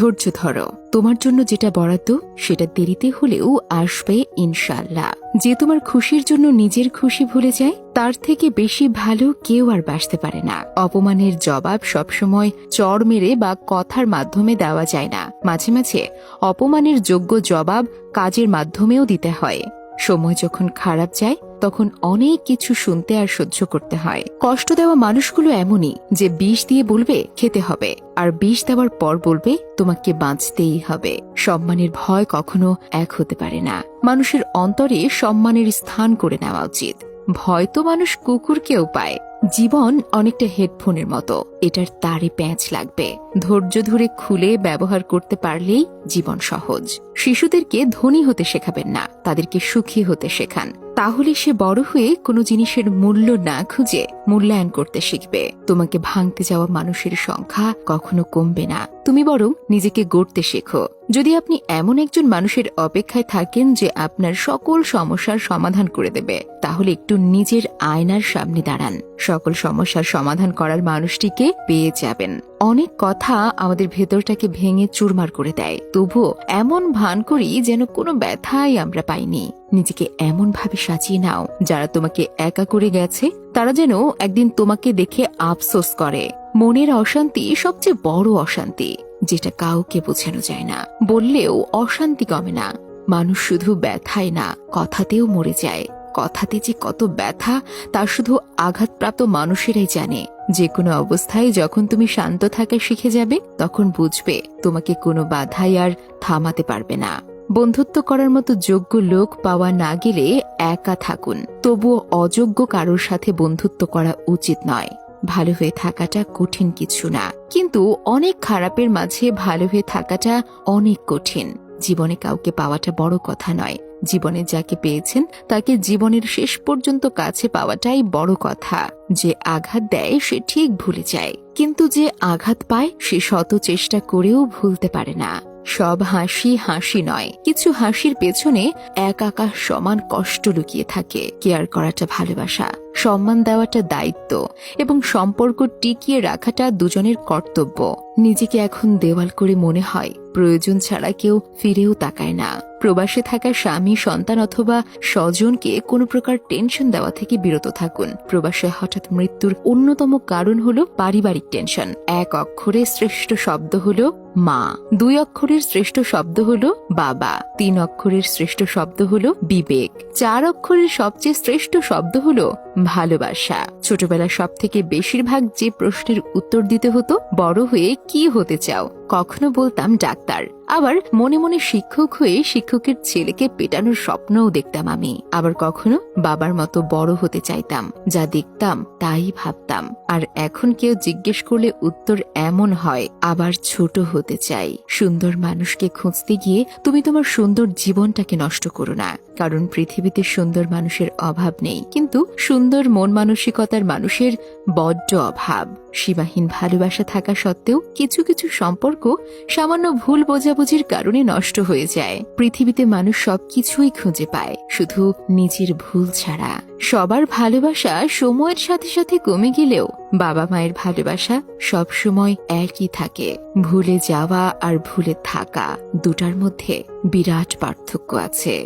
ধৈর্য ধরো। তোমার জন্য যেটা বরাদ্দ, সেটা দেরিতে হলেও আসবে ইনশাল্লাহ যে তোমার খুশির জন্য নিজের খুশি ভুলে যায়, তার থেকে বেশি ভালো কেউ আর বাসতে পারে না। অপমানের জবাব সবসময় চড় মেরে বা কথার মাধ্যমে দেওয়া যায় না। মাঝে মাঝে অপমানের যোগ্য জবাব কাজের মাধ্যমেও দিতে হয়। সময় যখন খারাপ যায় তখন অনেক কিছু শুনতে আর সহ্য করতে হয়। কষ্ট দেওয়া মানুষগুলো এমনই যে বিষ দিয়ে বলবে, খেতে হবে। আর বিষ দেওয়ার পর বলবে, তোমাকে বাঁচতেই হবে। সম্মানের ভয় কখনো এক হতে পারে না। মানুষের অন্তরে সম্মানের স্থান করে নেওয়া উচিত। ভয় তো মানুষ কুকুরকেও পায়। জীবন অনেকটা হেডফোনের মতো। এটার তারে প্যাঁচ লাগবে। ধৈর্য ধরে খুলে ব্যবহার করতে পারলেই জীবন সহজ। শিশুদেরকে ধনী হতে শেখাবেন না, তাদেরকে সুখী হতে শেখান। তাহলে সে বড় হয়ে কোনো জিনিসের মূল্য না খুঁজে মূল্যায়ন করতে শিখবে। তোমাকে ভাঙতে যাওয়া মানুষের সংখ্যা কখনো কমবে না। তুমি বরং নিজেকে গড়তে শেখো। যদি আপনি এমন একজন মানুষের অপেক্ষায় থাকেন যে আপনার সকল সমস্যার সমাধান করে দেবে, তাহলে একটু নিজের আয়নার সামনে দাঁড়ান। সকল সমস্যার সমাধান করার মানুষটিকে পেয়ে যাবেন। অনেক কথা আমাদের ভেতরটাকে ভেঙে চুরমার করে দেয়। তবুও এমন ভান করি যেন কোনো ব্যথাই আমরা পাইনি। নিজেকে এমন ভাবে সাজিয়ে নাও, যারা তোমাকে একা করে গেছে, তারা যেন একদিন তোমাকে দেখে আফসোস করে। মনের অশান্তি সবচেয়ে বড় অশান্তি। যেটা কাউকে বোঝানো যায় না। বললেও অশান্তি কমে না। মানুষ শুধু ব্যথায় না, কথাতেও মরে যায়। কথাতে যে কত ব্যথা, তা শুধু আঘাতপ্রাপ্ত মানুষেরাই জানে। যে কোনো অবস্থায় যখন তুমি শান্ত থাকা শিখে যাবে, তখন বুঝবে তোমাকে কোনো বাধাই আর থামাতে পারবে না। বন্ধুত্ব করার মতো যোগ্য লোক পাওয়া না গেলে একা থাকুন। তবুও অযোগ্য কারোর সাথে বন্ধুত্ব করা উচিত নয়। ভালো হয়ে থাকাটা কঠিন কিছু না। কিন্তু অনেক খারাপের মাঝে ভালো হয়ে থাকাটা অনেক কঠিন। জীবনে কাউকে পাওয়াটা বড় কথা নয়। জীবনে যাকে পেয়েছেন, তাকে জীবনের শেষ পর্যন্ত কাছে পাওয়াটাই বড় কথা। যে আঘাত দেয়, সে ঠিক ভুলে যায়। কিন্তু যে আঘাত পায়, সে শত চেষ্টা করেও ভুলতে পারে না। সব হাসি হাসি নয়। কিছু হাসির পেছনে এক আকাশ সমান কষ্ট লুকিয়ে থাকে। কেয়ার করাটা ভালোবাসা। সম্মান দেওয়াটা দায়িত্ব এবং সম্পর্ক টিকিয়ে রাখাটা দুজনের কর্তব্য। নিজেকে এখন দেওয়াল করে মনে হয়, প্রয়োজন ছাড়া কেউ ফিরেও তাকায় না। প্রবাসে থাকা স্বামী, সন্তান অথবা স্বজনকে কোনো প্রকার টেনশন দেওয়া থেকে বিরত থাকুন। প্রবাসে হঠাৎ মৃত্যুর অন্যতম কারণ হলো পারিবারিক টেনশন। এক অক্ষরে শ্রেষ্ঠ শব্দ হলো মা। দুই অক্ষরের শ্রেষ্ঠ শব্দ হলো বাবা। তিন অক্ষরের শ্রেষ্ঠ শব্দ হলো বিবেক। চার অক্ষরের সবচেয়ে শ্রেষ্ঠ শব্দ হলো ভালোবাসা। ছোটবেলা সব থেকে বেশিরভাগ যে প্রশ্নের উত্তর দিতে হতো, বড় হয়ে কি হতে চাও? কখনো বলতাম ডাক্তার। আবার মনে মনে শিক্ষক হয়ে শিক্ষকের ছেলেকে পেটানোর স্বপ্নও দেখতাম আমি। আবার কখনো বাবার মতো বড় হতে চাইতাম, যা দেখতাম, তাই ভাবতাম। আর এখন কেউ জিজ্ঞেস করলে উত্তর এমন হয়, আবার ছোট হতে চাই। সুন্দর মানুষকে খুঁজতে গিয়ে তুমি তোমার সুন্দর জীবনটাকে নষ্ট করো না, কারণ পৃথিবীতে সুন্দর মানুষের অভাব নেই। কিন্তু সুন্দর মন মানসিকতার মানুষের বড্ড অভাব। সীমাহীন ভালোবাসা থাকা সত্ত্বেও কিছু কিছু সম্পর্ক সামান্য ভুল বোঝাবুঝির কারণে নষ্ট হয়ে যায়। পৃথিবীতে মানুষ সবকিছুই খুঁজে পায়, শুধু নিজের ভুল ছাড়া। সবার ভালোবাসা সময়ের সাথে সাথে কমে গেলেও বাবা মায়ের ভালোবাসা সব সময় একই থাকে। ভুলে যাওয়া আর ভুলে থাকা দুটার মধ্যে বিরাট পার্থক্য আছে।